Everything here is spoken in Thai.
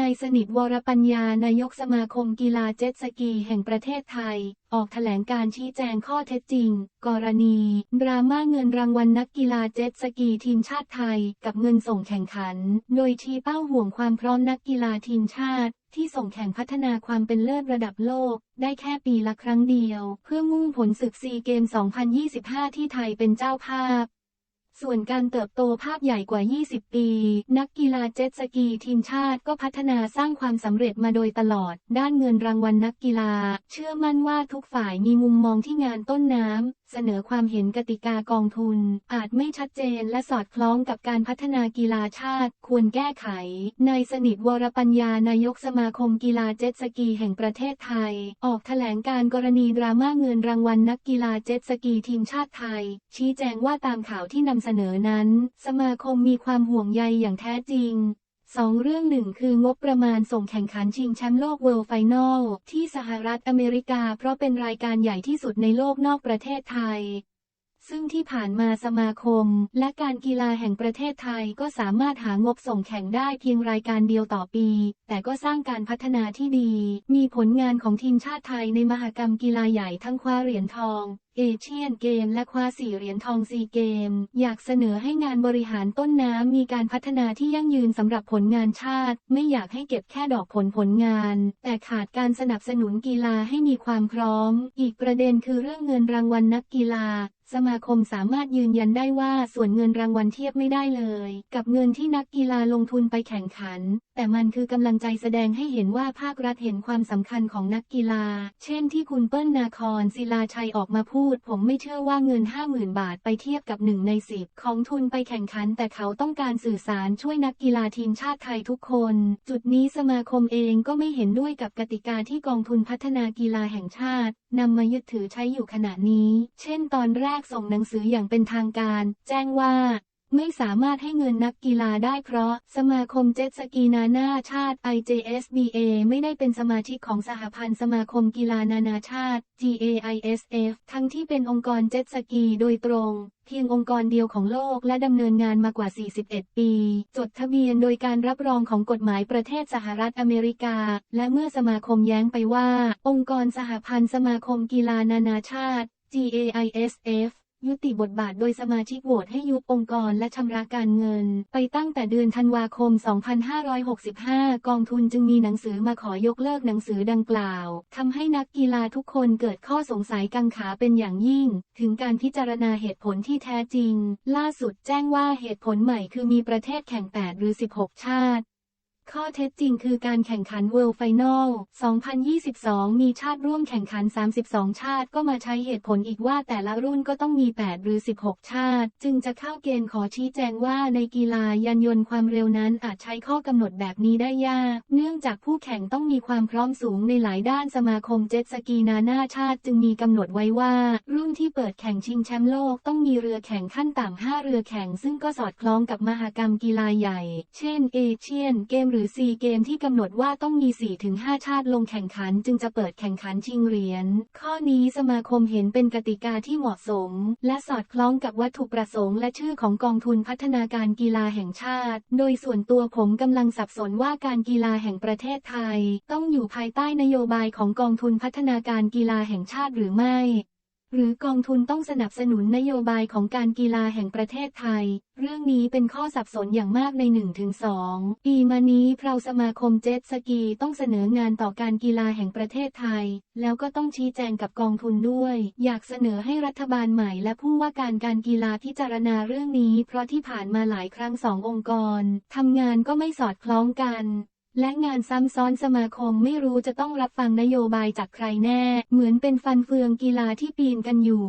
นายสนิทวรปัญญานายกสมาคมกีฬาเจ็ตสกีแห่งประเทศไทย ออกแถลงการชี้แจงข้อเท็จจริง กรณี ดราม่าเงินรางวัลนักกีฬาเจ็ตสกีทีมชาติไทย กับเงินส่งแข่งขัน โดยชี้เป้าห่วงความพร้อมนักกีฬาทีมชาติ ที่ส่งแข่งพัฒนาความเป็นเลิศระดับโลก ได้แค่ปีละครั้งเดียว เพื่อมุ่งผลศึกซีเกม 2025 ที่ไทยเป็นเจ้าภาพ ส่วนการเติบโตภาพใหญ่กว่า 20 ปี นักกีฬาเจ็ตสกีทีมชาติก็พัฒนาสร้างความสำเร็จมาโดยตลอด ด้านเงินรางวัลนักกีฬา เชื่อมั่นว่าทุกฝ่ายมีมุมมองที่งานต้นน้ำ เสนอความเห็นกติกากองทุน อาจไม่ชัดเจนและสอดคล้องกับการพัฒนากีฬาชาติ ควรแก้ไข นายสนิทวรปัญญานายกสมาคมกีฬาเจ็ตสกีแห่งประเทศไทย ออกแถลงการกรณีดราม่าเงินรางวัลนักกีฬาเจ็ตสกีทีมชาติไทย ชี้แจงว่าตามข่าวที่นำเสนอนั้น สมาคมมีความห่วงใยอย่างแท้จริง สองเรื่องหนึ่งคืองบประมาณส่งแข่งขันชิงแชมป์โลกเวิลด์ไฟนอลที่สหรัฐอเมริกาเพราะเป็นรายการใหญ่ที่สุดในโลกนอกประเทศไทย ซึ่งที่ผ่านมาสมาคม และการกีฬาแห่งประเทศไทยก็สามารถหางบส่งแข่งได้เพียงรายการเดียวต่อปี แต่ก็สร้างการพัฒนาที่ดี มีผลงานของทีมชาติไทยในมหกรรมกีฬาใหญ่ทั้งคว้าเหรียญทองเอเชียนเกมและคว้าสี่เหรียญทองซีเกม อยากเสนอให้งานบริหารต้นน้ำมีการพัฒนาที่ยั่งยืนสำหรับผลงานชาติ ไม่อยากให้เก็บแค่ดอกผลผลงาน แต่ขาดการสนับสนุนกีฬาให้มีความพร้อม อีกประเด็นคือเรื่องเงินรางวัลนักกีฬา สมาคมสามารถยืนยันได้ว่าส่วนเงินรางวัลเทียบไม่ได้เลย กับเงินที่นักกีฬาลงทุนไปแข่งขันแต่มันคือกำลังใจแสดงให้เห็นว่าภาครัฐเห็นความสำคัญของนักกีฬา เช่นที่คุณเปิ้ลนาคอนศิลาชัยออกมาพูด ผมไม่เชื่อว่าเงิน 50,000 บาทไปเทียบกับหนึ่งในสิบของทุนไปแข่งขัน แต่เขาต้องการสื่อสารช่วยนักกีฬาทีมชาติไทยทุกคน จุดนี้สมาคมเองก็ไม่เห็นด้วยกับกติกาที่กองทุนพัฒนากีฬาแห่งชาตินำมายึดถือใช้อยู่ขณะนี้ เช่น ตอนแรกส่งหนังสืออย่างเป็นทางการ แจ้งว่า ไม่สามารถให้เงินนักกีฬาได้เพราะ สมาคมเจ็ตสกีนานาชาติ IJSBA ไม่ได้เป็นสมาชิกของสหพันธ์สมาคมกีฬานานาชาติ GAISF ทั้งที่เป็นองค์กรเจ็ตสกีโดยตรง เพียงองค์กรเดียวของโลกและดำเนินงานมากว่า 41 ปี จดทะเบียนโดยการรับรองของกฎหมายประเทศสหรัฐอเมริกา และเมื่อสมาคมแย้งไปว่า องค์กรสหพันธ์สมาคมกีฬานานาชาติ GAISF ยุติบทบาทโดยสมาชิกโหวตให้ยุบองค์กรและชำระการเงิน ไปตั้งแต่เดือนธันวาคม 2565 กองทุนจึงมีหนังสือมาขอยกเลิกหนังสือดังกล่าวทำให้นักกีฬาทุกคนเกิดข้อสงสัยกังขาเป็นอย่างยิ่ง ถึงการพิจารณาเหตุผลที่แท้จริง ล่าสุดแจ้งว่าเหตุผลใหม่คือมีประเทศแข่ง 8 หรือ 16 ชาติ ข้อเท็จจริงคือการแข่งขัน World Final 2022 มีชาติร่วมแข่งขัน 32 ชาติก็มาใช้เหตุผลอีกว่าแต่ละรุ่นก็ต้องมี 8 หรือ 16 ชาติ จึงจะเข้าเกณฑ์ขอชี้แจงว่าในกีฬายานยนต์ความเร็วนั้นอาจใช้ข้อกำหนดแบบนี้ได้ยาก เนื่องจากผู้แข่งต้องมีความพร้อมสูงในหลายด้านสมาคมเจ็ตสกีนานาชาติ จึงมีกำหนดไว้ว่า รุ่นที่เปิดแข่งชิงแชมป์โลกต้องมีเรือแข่งขั้นต่ำ5เรือแข่งซึ่งก็สอดคล้องกับมหกรรมกีฬาใหญ่ เช่น เอเชียนเกมหรือซีเกมที่กำหนดว่าต้องมี 4-5 ชาติลงแข่งขันจึงจะเปิดแข่งขันชิงเหรียญ ข้อนี้สมาคมเห็นเป็นกติกาที่เหมาะสม และสอดคล้องกับวัตถุประสงค์และชื่อของกองทุนพัฒนาการกีฬาแห่งชาติ โดยส่วนตัวผมกำลังสับสนว่าการกีฬาแห่งประเทศไทย ต้องอยู่ภายใต้นโยบายของกองทุนพัฒนาการกีฬาแห่งชาติหรือไม่ หรือกองทุนต้องสนับสนุนนโยบายของการกีฬาแห่งประเทศไทย เรื่องนี้เป็นข้อสับสนอย่างมากใน 1-2 ปีมานี้เราสมาคมเจ็ตสกีต้องเสนองานต่อการกีฬาแห่งประเทศไทย แล้วก็ต้องชี้แจงกับกองทุนด้วย อยากเสนอให้รัฐบาลใหม่และผู้ว่าการการกีฬาพิจารณาเรื่องนี้ เพราะที่ผ่านมาหลายครั้งสององค์กรทำงานก็ไม่สอดคล้องกัน และงานซ้ำซ้อนสมาคมไม่รู้จะต้องรับฟังนโยบายจากใครแน่ เหมือนเป็นฟันเฟืองกีฬาที่ปีนกันอยู่